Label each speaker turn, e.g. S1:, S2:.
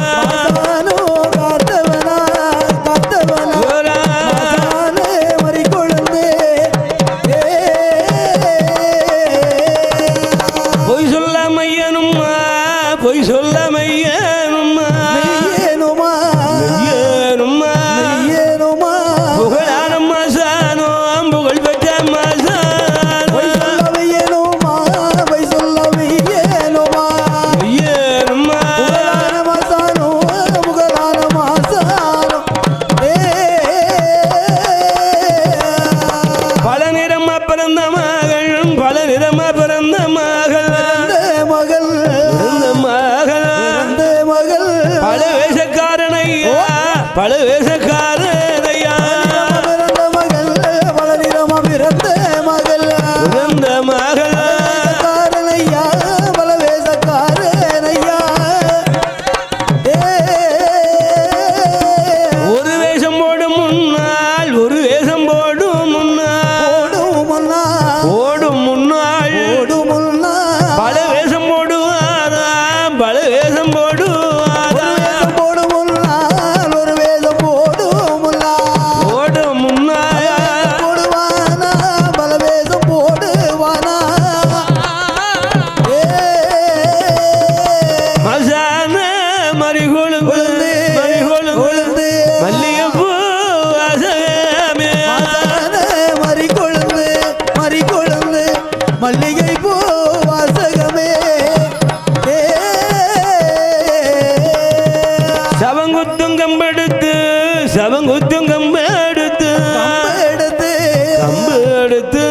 S1: Bye. Bye.
S2: பல வேஷக்கார மறிகொழுந்து மறிகொழுந்து மல்லிகைப்பூ வாசகமே
S1: மறிகொழுந்து மறிகொழுந்து மல்லிகைப்பூ வாசகமே
S2: சவங்குத்தும் கம்பெடுத்து சவங்குத்தும் கம்பெடுத்து
S1: கம்பெடுத்து.
S2: கம்பெடுத்து.